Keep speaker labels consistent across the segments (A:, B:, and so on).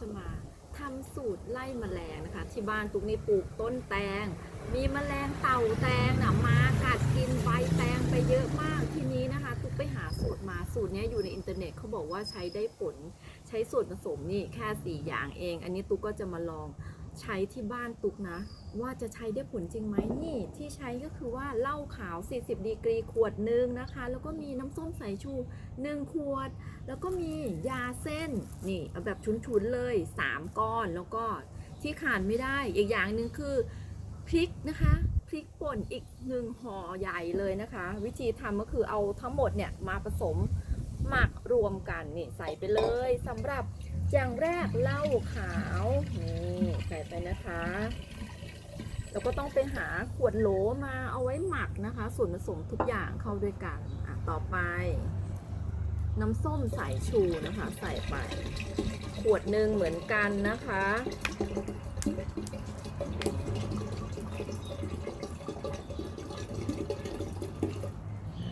A: จะมาทำสูตรไล่แมลงนะคะ ที่บ้านตุ๊กนี่ปลูกต้นแตง มีแมลงเต่าแตงนะมากัดกินใบแตงไปเยอะมากทีนี้นะคะ ตุ๊กไปหาสูตรมาสูตรนี้อยู่ในอินเทอร์เน็ตเขาบอกว่าใช้ได้ผล ใช้ส่วนผสมนี่แค่สี่อย่างเอง อันนี้ตุ๊กก็จะมาลอง ใช้ที่บ้านตุกนะ ว่าจะใช้ได้ผลจริงไหมนี่ ที่ใช้ก็คือว่าเหล้าขาว 40 ดีกรีขวดหนึ่งนะคะ แล้วก็มีน้ำส้มสายชู 1 ขวด แล้วก็มียาเส้นนี่เอาแบบชุนๆเลย 3 ก้อนแล้วก็ที่ขาดไม่ได้อีกอย่างหนึ่งคือพริกนะคะพริกป่นอีกหนึ่งห่อใหญ่เลยนะคะ วิธีทำก็คือเอาทั้งหมดเนี่ยมาผสมหมักรวมกันนี่ใส่ไปเลยสำหรับ อย่างแรกเหล้าขาวนี่ใส่ไปนะคะแล้วก็ต้องไปหาขวดโหลมาเอาไว้หมักนะคะ ส่วนผสมทุกอย่างเข้าด้วยกันอะต่อไป น้ำส้มสายชูนะคะ ใส่ไป ขวดหนึ่งเหมือนกันนะคะ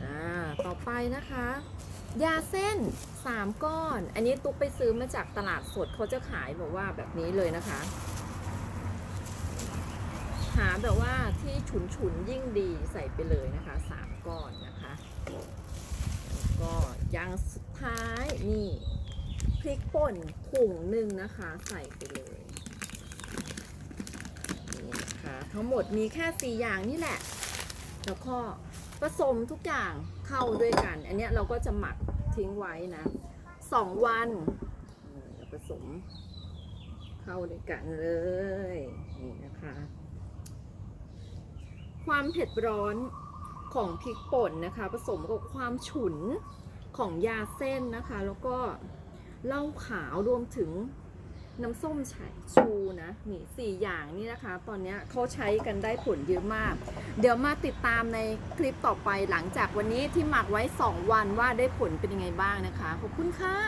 A: อ่าต่อไปนะคะ ยาเส้น 3 ก้อน อันนี้ตุ๊กไปซื้อมาจากตลาดสดเขาจะขายแบบว่าแบบนี้เลยนะคะ หาแบบว่าที่ฉุนฉุนๆยิ่งดีใส่ไปเลยนะคะ 3 ก้อนนะคะ ก็อย่างสุดท้ายนี่พริกป่นถุงหนึ่งนะคะใส่ไปเลยนี่นะคะทั้งหมดมีแค่ 4 อย่างนี่แหละ แล้วก็ ผสมทุกอย่างเข้าด้วยกัน อันนี้เราก็จะหมักทิ้งไว้นะสองวันผสม เข้าด้วยกันเลยนี่นะคะ ความเผ็ดร้อนของพริกป่นนะคะ ผสมกับความฉุนของยาเส้นนะคะ แล้วก็เหล้าขาวรวมถึงน้ำส้มสายชูนะนี่สี่อย่างนี่นะคะ ตอนนี้เขาใช้กันได้ผลเยอะมาก เดี๋ยวมาติดตามในคลิปต่อไปหลังจากวันนี้ที่หมักไว้ 2 วันว่าได้ผลเป็นยังไงบ้างนะคะ ขอบคุณค่ะ